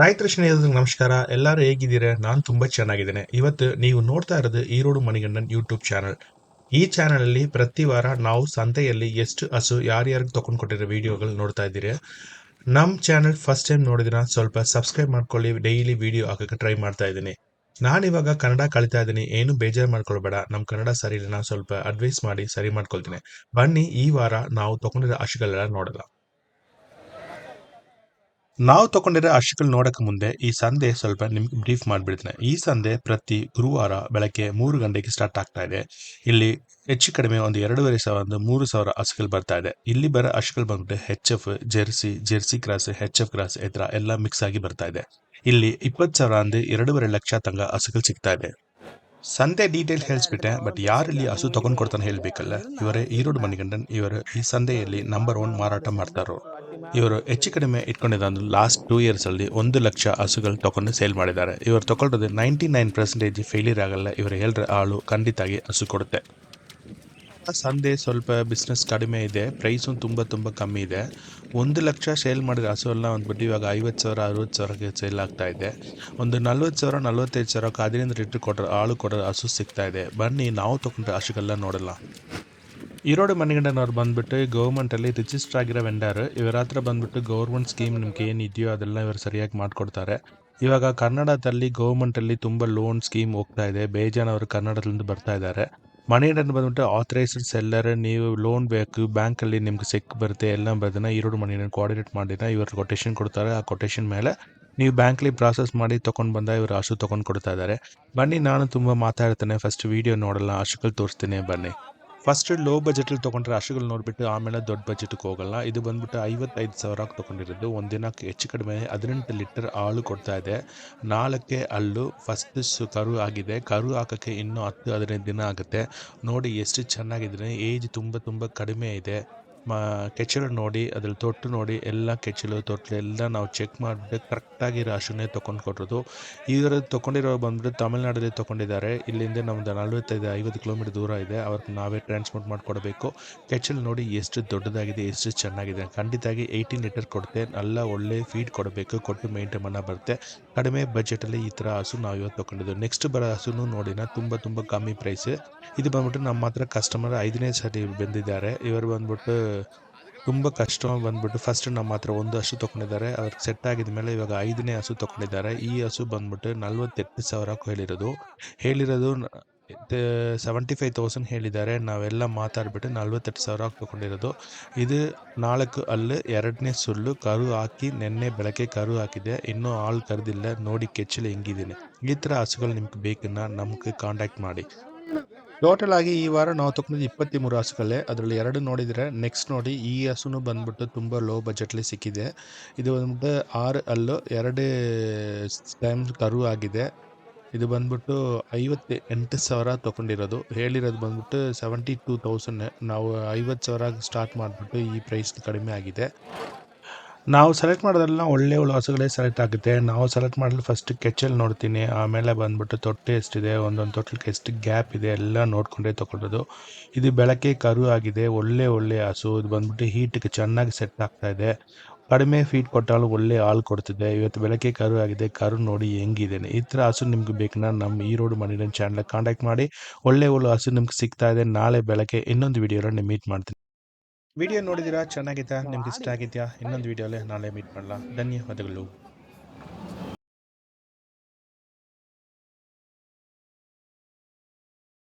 ರೈತರ ಸ್ನೇಹಿತರಿಗೆ ನಮಸ್ಕಾರ. ಎಲ್ಲರೂ ಹೇಗಿದ್ದೀರಾ? ನಾನು ತುಂಬ ಚೆನ್ನಾಗಿದ್ದೇನೆ. ಇವತ್ತು ನೀವು ನೋಡ್ತಾ ಇರೋದು ಈರೋಡು ಮಣಿಗಣ್ಣನ್ ಯೂಟ್ಯೂಬ್ ಚಾನಲ್. ಈ ಚಾನಲಲ್ಲಿ ಪ್ರತಿ ವಾರ ನಾವು ಸಂತೆಯಲ್ಲಿ ಎಷ್ಟು ಹಸು ಯಾರ್ಯಾರಿಗೆ ತೊಗೊಂಡು ಕೊಟ್ಟಿರೋ ವಿಡಿಯೋಗಳು ನೋಡ್ತಾ ಇದ್ದೀರಿ. ನಮ್ಮ ಚಾನಲ್ ಫಸ್ಟ್ ಟೈಮ್ ನೋಡಿದ್ರೆ ಸ್ವಲ್ಪ ಸಬ್ಸ್ಕ್ರೈಬ್ ಮಾಡ್ಕೊಳ್ಳಿ. ಡೈಲಿ ವಿಡಿಯೋ ಹಾಕೋಕ್ಕೆ ಟ್ರೈ ಮಾಡ್ತಾ ಇದ್ದೀನಿ. ನಾನು ಇವಾಗ ಕನ್ನಡ ಕಲಿತಾ ಇದ್ದೀನಿ. ಏನು ಬೇಜಾರು ಮಾಡ್ಕೊಳ್ಬೇಡ. ನಮ್ಮ ಕನ್ನಡ ಸರಿ ನಾನು ಸ್ವಲ್ಪ ಅಡ್ವೈಸ್ ಮಾಡಿ ಸರಿ ಮಾಡ್ಕೊಳ್ತೀನಿ. ಬನ್ನಿ, ಈ ವಾರ ನಾವು ತಗೊಂಡಿರೋ ಹಸುಗಳೆಲ್ಲ ನೋಡೋಣ. ನಾವು ತಗೊಂಡಿರೋ ಹಸುಗಳು ನೋಡೋಕೆ ಮುಂದೆ ಈ ಸಂದೆ ಸ್ವಲ್ಪ ನಿಮ್ಗೆ ಬ್ರೀಫ್ ಮಾಡಿಬಿಡ್ತೇನೆ. ಈ ಸಂದೆ ಪ್ರತಿ ಗುರುವಾರ ಬೆಳಗ್ಗೆ ಮೂರು ಗಂಟೆಗೆ ಸ್ಟಾರ್ಟ್ ಆಗ್ತಾ ಇದೆ. ಇಲ್ಲಿ ಹೆಚ್ಚು ಕಡಿಮೆ ಒಂದು ಎರಡೂವರೆ ಸಾವಿರ, ಒಂದು ಮೂರು ಸಾವಿರ ಹಸುಗಳು ಬರ್ತಾ ಇದೆ. ಇಲ್ಲಿ ಬರೋ ಹಸುಗಳು ಬಂದ್ಬಿಟ್ಟು H F Jersey Jersey cross H F cross ಈ ಎಲ್ಲ ಮಿಕ್ಸ್ ಆಗಿ ಬರ್ತಾ ಇದೆ. ಇಲ್ಲಿ ಇಪ್ಪತ್ತು ಸಾವಿರ ಅಂದ್ರೆ ಎರಡೂವರೆ ಲಕ್ಷ ತಂಗ ಹಸುಗಳು ಸಿಗ್ತಾ ಇದೆ. ಸಂತೆ ಡೀಟೇಲ್ ಹೇಳಿಸ್ಬಿಟ್ಟೆ ಬಟ್ ಯಾರಲ್ಲಿ ಹಸು ತಗೊಂಡ್ ಕೊಡ್ತಾನೆ ಹೇಳ್ಬೇಕಲ್ಲ. ಇವರೇ ಈರೋಡು ಮಣಿಗಂಡನ್, ಇವರು ಈ ಸಂದೆಯಲ್ಲಿ ನಂಬರ್ ಒನ್ ಮಾರಾಟ ಮಾಡ್ತಾರೋ ಇವರು ಹೆಚ್ಚು ಕಡಿಮೆ ಇಟ್ಕೊಂಡಿದ್ದ ಅಂದ್ರೆ ಲಾಸ್ಟ್ ಟೂ ಇಯರ್ಸ್ ಅಲ್ಲಿ ಒಂದು ಲಕ್ಷ ಹಸುಗಳು ತಗೊಂಡು ಸೇಲ್ ಮಾಡಿದ್ದಾರೆ. ಇವರು ತಗೊಳ್ಳೋದು ನೈಂಟಿ ನೈನ್ ಪರ್ಸೆಂಟೇಜ್ ಫೇಲಿಯರ್ ಆಗಲ್ಲ. ಇವರು ಹೇಳ್ರೆ ಆಳು ಖಂಡಿತಾಗಿ ಹಸು ಕೊಡುತ್ತೆ. ಸಂದೆ ಸ್ವಲ್ಪ ಬಿಸ್ನೆಸ್ ಕಡಿಮೆ ಇದೆ. ಪ್ರೈಸು ತುಂಬ ತುಂಬ ಕಮ್ಮಿ ಇದೆ. ಒಂದು ಲಕ್ಷ ಸೇಲ್ ಮಾಡಿದ ಹಸು ಎಲ್ಲ ಅಂದ್ಬಿಟ್ಟು ಇವಾಗ ಐವತ್ತು ಸಾವಿರ, ಅರವತ್ತು ಸಾವಿರಕ್ಕೆ ಸೇಲ್ ಆಗ್ತಾ ಇದೆ. ಒಂದು ನಲ್ವತ್ತು ಸಾವಿರ, ನಲ್ವತ್ತೈದು ಸಾವಿರ ಹದಿನೈದು ಲೀಟ್ರ್ ಕೊಟ್ಟರೆ ಆಳು ಕೊಡೋ ಹಸು ಸಿಗ್ತಾ ಇದೆ. ಬನ್ನಿ, ನಾವು ತೊಗೊಂಡ್ರೆ ಹಸುಗೆಲ್ಲ ನೋಡಲ್ಲ. ಈರೋಡು ಮನೆಗಂಡನವ್ರು ಬಂದ್ಬಿಟ್ಟು ಗೌರ್ಮೆಂಟಲ್ಲಿ ರಿಜಿಸ್ಟರ್ ಆಗಿರೋ ವೆಂಡರ್ ಇವರ ಹತ್ರ ಬಂದ್ಬಿಟ್ಟು ಗೌರ್ಮೆಂಟ್ ಸ್ಕೀಮ್ ನಿಮ್ಗೆ ಏನಿದೆಯೋ ಅದೆಲ್ಲ ಇವರು ಸರಿಯಾಗಿ ಮಾಡಿಕೊಡ್ತಾರೆ. ಇವಾಗ ಕನ್ನಡದಲ್ಲಿ ಗೌರ್ಮೆಂಟಲ್ಲಿ ತುಂಬ ಲೋನ್ ಸ್ಕೀಮ್ ಹೋಗ್ತಾ ಇದೆ. ಬೇಜಾನವರು ಕನ್ನಡದಿಂದ ಬರ್ತಾ ಇದ್ದಾರೆ. ಮಣಿಗಂಡನ್ ಬಂದ್ಬಿಟ್ಟು ಆಥರೈಸ್ಡ್ ಸೆಲ್ಲರ್ ನೀವು ಲೋನ್ ಬೇಕು ಬ್ಯಾಂಕಲ್ಲಿ ನಿಮ್ಗೆ ಚೆಕ್ ಬರುತ್ತೆ, ಎಲ್ಲ ಬರೋದನ್ನ ಈರೋಡು ಮನೆಯನ್ನು ಕೋಆರ್ಡಿನೇಟ್ ಮಾಡಿದ್ರೆ ಇವರು ಕೊಟೇಶನ್ ಕೊಡ್ತಾರೆ. ಆ ಕೊಟೇಶನ್ ಮೇಲೆ ನೀವು ಬ್ಯಾಂಕ್ಲಿ ಪ್ರಾಸೆಸ್ ಮಾಡಿ ತೊಗೊಂಡು ಬಂದ ಇವರು ಆಶು ತೊಗೊಂಡು ಕೊಡ್ತಾ ಇದ್ದಾರೆ. ಬನ್ನಿ, ನಾನು ತುಂಬ ಮಾತಾಡ್ತೇನೆ. ಫಸ್ಟ್ ವಿಡಿಯೋ ನೋಡಲ್ಲ ಹಸುಗಳು ತೋರಿಸ್ತೀನಿ, ಬನ್ನಿ. ಫಸ್ಟ್ ಲೋ ಬಜೆಟಲ್ಲಿ ತೊಗೊಂಡ್ರೆ ಅಷ್ಟುಗಳು ನೋಡಿಬಿಟ್ಟು ಆಮೇಲೆ ದೊಡ್ಡ ಬಜೆಟ್ಗೆ ಹೋಗಲ್ಲ. ಇದು ಬಂದ್ಬಿಟ್ಟು ಐವತ್ತೈದು ಸಾವಿರಕ್ಕೆ ತೊಗೊಂಡಿರೋದು. ಒಂದಿನಕ್ಕೆ ಹೆಚ್ಚು ಕಡಿಮೆ ಹದಿನೆಂಟು ಲೀಟರ್ ಹಾಲು ಕೊಡ್ತಾ ಇದೆ. ನಾಲ್ಕೆ ಹಲ್ಲು ಫಸ್ಟ್ ಕರು ಆಗಿದೆ. ಕರು ಹಾಕೋಕ್ಕೆ ಇನ್ನೂ ಹತ್ತು ಹದಿನೈದು ದಿನ ಆಗುತ್ತೆ. ನೋಡಿ, ಎಷ್ಟು ಚೆನ್ನಾಗಿದ್ರೆ ಏಜ್ ತುಂಬ ತುಂಬ ಕಡಿಮೆ ಇದೆ. ಕೆಚ್ಚಲು ನೋಡಿ, ಅದ್ರಲ್ಲಿ ತೊಟ್ಟು ನೋಡಿ, ಎಲ್ಲ ಕೆಚ್ಚಲು ತೊಟ್ಟಲು ಎಲ್ಲ ನಾವು ಚೆಕ್ ಮಾಡಿಬಿಟ್ಟು ಕರೆಕ್ಟಾಗಿ ರಾಶಿನೇ ತೊಗೊಂಡು ಕೊಟ್ಟಿರೋದು. ಇದರ ತೊಗೊಂಡಿರೋ ಬಂದ್ಬಿಟ್ಟು ತಮಿಳ್ನಾಡಲ್ಲಿ ತೊಗೊಂಡಿದ್ದಾರೆ. ಇಲ್ಲಿಂದ ನಮ್ದು ನಲ್ವತ್ತೈದು, ಐವತ್ತು ಕಿಲೋಮೀಟರ್ ದೂರ ಇದೆ. ಅವ್ರಿಗೆ ನಾವೇ ಟ್ರಾನ್ಸ್ಪೋರ್ಟ್ ಮಾಡಿಕೊಡ್ಬೇಕು. ಕೆಚ್ಚಲು ನೋಡಿ ಎಷ್ಟು ದೊಡ್ಡದಾಗಿದೆ, ಎಷ್ಟು ಚೆನ್ನಾಗಿದೆ. ಖಂಡಿತಾಗಿ ಏಯ್ಟೀನ್ ಲೀಟರ್ ಕೊಡುತ್ತೆ ಎಲ್ಲ ಒಳ್ಳೆ ಫೀಡ್ ಕೊಡಬೇಕು. ಕೊಟ್ಟು ಮೇಂಟೈನ್ ಮಾಡ ಬರುತ್ತೆ. ಕಡಿಮೆ ಬಜೆಟಲ್ಲಿ ಈ ಥರ ಹಸು ನಾವು ಇವತ್ತು ತೊಗೊಂಡಿದ್ದು. ನೆಕ್ಸ್ಟ್ ಬರೋ ಹಸುನು ನೋಡಿನ ತುಂಬ ತುಂಬ ಕಮ್ಮಿ ಪ್ರೈಸ್ ಇದು ಬಂದ್ಬಿಟ್ಟು ನಮ್ಮ ಹತ್ರ ಕಸ್ಟಮರ್ ಐದನೇ ಸರಿ ಬಂದಿದ್ದಾರೆ. ಇವರು ಬಂದ್ಬಿಟ್ಟು ತುಂಬ ಕಷ್ಟ ಬಂದ್ಬಿಟ್ಟು ಫಸ್ಟ್ ನಮ್ಮ ಹತ್ರ ಒಂದು ಹಸು ತೊಗೊಂಡಿದ್ದಾರೆ ಅವ್ರಿಗೆ ಸೆಟ್ ಆಗಿದ ಮೇಲೆ ಇವಾಗ ಐದನೇ ಹಸು ತೊಗೊಂಡಿದ್ದಾರೆ ಈ ಹಸು ಬಂದ್ಬಿಟ್ಟು ನಲ್ವತ್ತೆಂಟು ಸಾವಿರ ಹೇಳಿರೋದು. ಹೇಳಿರೋದು ಸೆವೆಂಟಿ ಫೈವ್ ತೌಸಂಡ್ ಹೇಳಿದ್ದಾರೆ. ನಾವೆಲ್ಲ ಮಾತಾಡಿಬಿಟ್ಟು ನಲ್ವತ್ತೆಂಟು ಸಾವಿರ ತೊಗೊಂಡಿರೋದು ಇದು ನಾಲ್ಕು ಅಲ್ಲು ಎರಡನೇ ಸುಳ್ಳು, ಕರು ಹಾಕಿ, ನೆನ್ನೆ ಬೆಳಗ್ಗೆ ಕರು ಹಾಕಿದೆ. ಇನ್ನೂ ಹಾಲು ಕರೆದಿಲ್ಲ. ನೋಡಿ ಕೆಚ್ಚಲು ಹೆಂಗಿದ್ದೀನಿ. ಈ ಥರ ಹಸುಗಳು ನಿಮ್ಗೆ ಬೇಕನ್ನ ನಮಗೆ ಕಾಂಟ್ಯಾಕ್ಟ್ ಮಾಡಿ. ಟೋಟಲ್ ಆಗಿ ಈ ವಾರ ನಾವು ತಗೊಂಡಿದ್ದು ಇಪ್ಪತ್ತ್ಮೂರು ಹಸುಗಳೇ. ಅದರಲ್ಲಿ ಎರಡು ನೋಡಿದರೆ ನೆಕ್ಸ್ಟ್ ನೋಡಿ ಈ ಹಸುನು ಬಂದ್ಬಿಟ್ಟು ತುಂಬ ಲೋ ಬಜೆಟ್ಲಿ ಸಿಕ್ಕಿದೆ. ಇದು ಬಂದ್ಬಿಟ್ಟು ಆರು ಅಲ್ಲು ಎರಡು ಟೈಮ್ ಕರು ಆಗಿದೆ. ಇದು ಬಂದ್ಬಿಟ್ಟು ಐವತ್ತು ಎಂಟು ಸಾವಿರ ತೊಗೊಂಡಿರೋದು. ಹೇಳಿರೋದು ಬಂದ್ಬಿಟ್ಟು ಸೆವೆಂಟಿ ಟೂ ತೌಸಂಡ್ ನಾವು ಐವತ್ತು ಸಾವಿರ ಸ್ಟಾರ್ಟ್ ಮಾಡಿಬಿಟ್ಟು ಈ ಪ್ರೈಸ್ ಕಡಿಮೆ ಆಗಿದೆ. ನಾವು ಸೆಲೆಕ್ಟ್ ಮಾಡೋದ್ರಲ್ಲ ಒಳ್ಳೆ ಒಳ್ಳೆ ಹಸುಗಳೇ ಸೆಲೆಕ್ಟ್ ಆಗುತ್ತೆ. ನಾವು ಸೆಲೆಕ್ಟ್ ಮಾಡಲು ಫಸ್ಟ್ ಕೆಚ್ಚಲ್ಲಿ ನೋಡ್ತೀನಿ. ಆಮೇಲೆ ಬಂದ್ಬಿಟ್ಟು ತೊಟ್ಟೆ ಎಷ್ಟಿದೆ, ಒಂದೊಂದು ತೊಟ್ಟಲಿಕ್ಕೆ ಎಷ್ಟು ಗ್ಯಾಪ್ ಇದೆ, ಎಲ್ಲ ನೋಡಿಕೊಂಡೇ ತೊಗೊಳ್ಳೋದು. ಇದು ಬೆಳಗ್ಗೆ ಕರು ಆಗಿದೆ, ಒಳ್ಳೆ ಒಳ್ಳೆ ಹಸು. ಇದು ಬಂದ್ಬಿಟ್ಟು ಹೀಟಿಗೆ ಚೆನ್ನಾಗಿ ಸೆಟ್ ಆಗ್ತಾ ಇದೆ. ಕಡಿಮೆ ಫೀಟ್ ಕೊಟ್ಟಾಲು ಒಳ್ಳೆ ಹಾಲು ಕೊಡ್ತಿದೆ. ಇವತ್ತು ಬೆಳಗ್ಗೆ ಕರು ಆಗಿದೆ, ಕರು ನೋಡಿ ಹೆಂಗಿದೆ. ಈ ಥರ ಹಸು ನಿಮ್ಗೆ ಬೇಕನ್ನ ನಮ್ಮ ಈ ರೋಡ್ ಮನಿ ಚಾನಲ್ ಕಾಂಟ್ಯಾಕ್ಟ್ ಮಾಡಿ. ಒಳ್ಳೆ ಒಳ್ಳೆ ಹಸು ನಿಮ್ಗೆ ಸಿಗ್ತಾ ಇದೆ. ನಾಳೆ ಬೆಳಗ್ಗೆ ಇನ್ನೊಂದು ವಿಡಿಯೋನ ಮೀಟ್ ಮಾಡ್ತೀನಿ. ವಿಡಿಯೋ ನೋಡಿದಿರಾ ಚೆನ್ನಾಗಿತ್ತಾ ನಿಮ್ಗೆ ಇಷ್ಟ ಆಗಿದೆಯಾ? ಇನ್ನೊಂದು ವಿಡಿಯೋಲೆ ನಾಳೆ ಮೀಟ್ ಮಾಡಲ್ಲ ಧನ್ಯವಾದಗಳು.